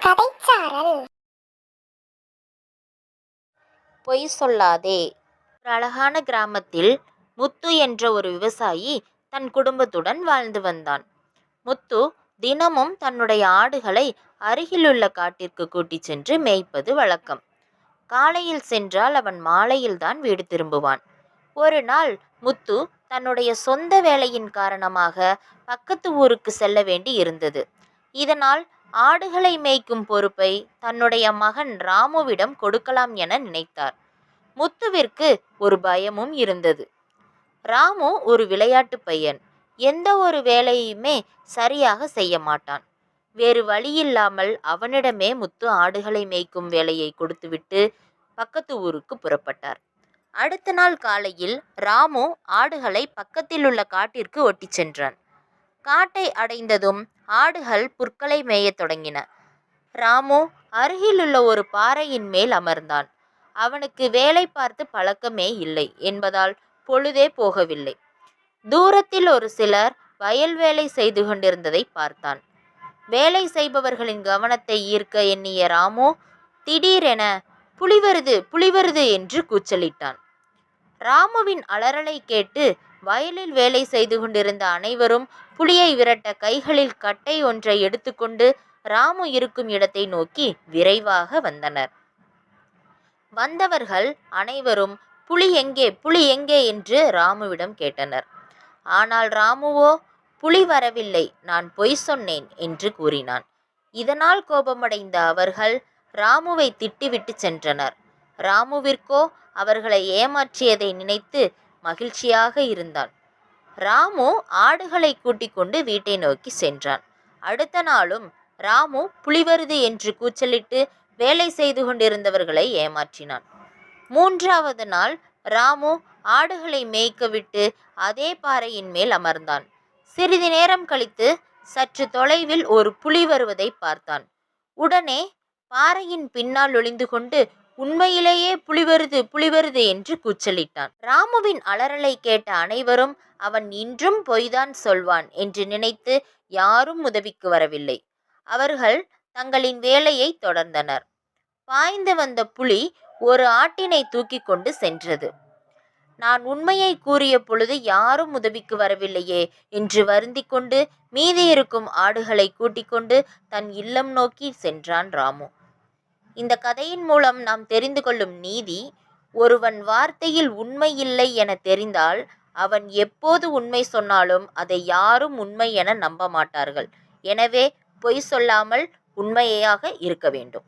கதைச்சாரல் பொய் சொல்லாதே. ஒரு அழகான கிராமத்தில் முத்து என்ற ஒரு விவசாயி தன் குடும்பத்துடன் வாழ்ந்து வந்தான். முத்து தினமும் தன்னுடைய ஆடுகளை அருகிலுள்ள காட்டிற்கு கூட்டிச் சென்று மேய்ப்பது வழக்கம். காலையில் சென்றால் அவன் மாலையில்தான் வீடு திரும்புவான். ஒரு நாள் முத்து தன்னுடைய சொந்த வேலையின் காரணமாக பக்கத்து ஊருக்கு செல்ல வேண்டி இருந்தது. இதனால் ஆடுகளை மேய்க்கும் பொறுப்பை தன்னுடைய மகன் ராமுவிடம் கொடுக்கலாம் என நினைத்தார். முத்துவிற்கு ஒரு பயமும் இருந்தது. ராமு ஒரு விளையாட்டு பையன். எந்த ஒரு வேலையுமே சரியாக செய்ய மாட்டான். வேறு வழியில்லாமல் அவனிடமே முத்து ஆடுகளை மேய்க்கும் வேலையை கொடுத்துவிட்டு பக்கத்து ஊருக்கு புறப்பட்டார். அடுத்த நாள் காலையில் ராமு ஆடுகளை பக்கத்தில் உள்ள காட்டிற்கு ஒட்டிச் சென்றான். காட்டை அடைந்ததும் ஆடுகள் புற்களை மேயத் தொடங்கின. ராமு அருகிலுள்ள ஒரு பாறையின் மேல் அமர்ந்தான். அவனுக்கு வேலை பார்த்து பழக்கமே இல்லை என்பதால் பொழுதே போகவில்லை. தூரத்தில் ஒரு சிலர் வயல் வேலை செய்து கொண்டிருந்ததை பார்த்தான். வேலை செய்பவர்களின் கவனத்தை ஈர்க்க எண்ணிய ராமு திடீரென புலி வருது புலி வருது என்று கூச்சலிட்டான். ராமுவின் அலறலை கேட்டு வயலில் வேலை செய்து கொண்டிருந்த அனைவரும் புலியை விரட்ட கைகளில் கட்டை ஒன்றை எடுத்துக்கொண்டு ராமு இருக்கும் இடத்தை நோக்கி விரைவாக வந்தனர். வந்தவர்கள் அனைவரும் புலி எங்கே? புலி எங்கே? என்று ராமுவிடம் கேட்டனர். ஆனால் ராமுவோ புலி வரவில்லை. நான் பொய் சொன்னேன் என்று கூறினான். இதனால் கோபமடைந்த அவர்கள் ராமுவை திட்டிவிட்டு சென்றனர். ராமுவிற்கோ அவர்களை ஏமாற்றியதை நினைத்து மகிழ்ச்சியாக இருந்தான் ராமு ஆடுகளை கூட்டிக் கொண்டு வீட்டை நோக்கி சென்றான். அடுத்த நாளும் ராமு புலி வருது என்று கூச்சலிட்டு வேலை செய்து கொண்டிருந்தவர்களை ஏமாற்றினான். மூன்றாவது நாள் ராமு ஆடுகளை மேய்க்க விட்டு அதே பாறையின் மேல் அமர்ந்தான். சிறிது நேரம் கழித்து சற்று தொலைவில் ஒரு புலி வருவதை பார்த்தான். உடனே பாறையின் பின்னால் ஒளிந்து கொண்டு உண்மையிலேயே புலி வருது புலி வருது என்று கூச்சலிட்டான். ராமுவின் அலறலை கேட்ட அனைவரும் அவன் இன்றும் பொய்தான் சொல்வான் என்று நினைத்து யாரும் உதவிக்கு வரவில்லை. அவர்கள் தங்களின் வேலையை தொடர்ந்தனர். பாய்ந்து வந்த புலி ஒரு ஆட்டினை தூக்கி கொண்டு சென்றது. நான் உண்மையை கூறிய பொழுது யாரும் உதவிக்கு வரவில்லையே என்று வருந்தி கொண்டு மீதி இருக்கும் ஆடுகளை கூட்டிக் கொண்டு தன் இல்லம் நோக்கி சென்றான் ராமு. இந்த கதையின் மூலம் நாம் தெரிந்து கொள்ளும் நீதி ஒருவன் வார்த்தையில் உண்மை இல்லை என தெரிந்தால் அவன் எப்போது உண்மை சொன்னாலும் அதை யாரும் உண்மை என நம்ப மாட்டார்கள். எனவே பொய் சொல்லாமல் உண்மையாக இருக்க வேண்டும்.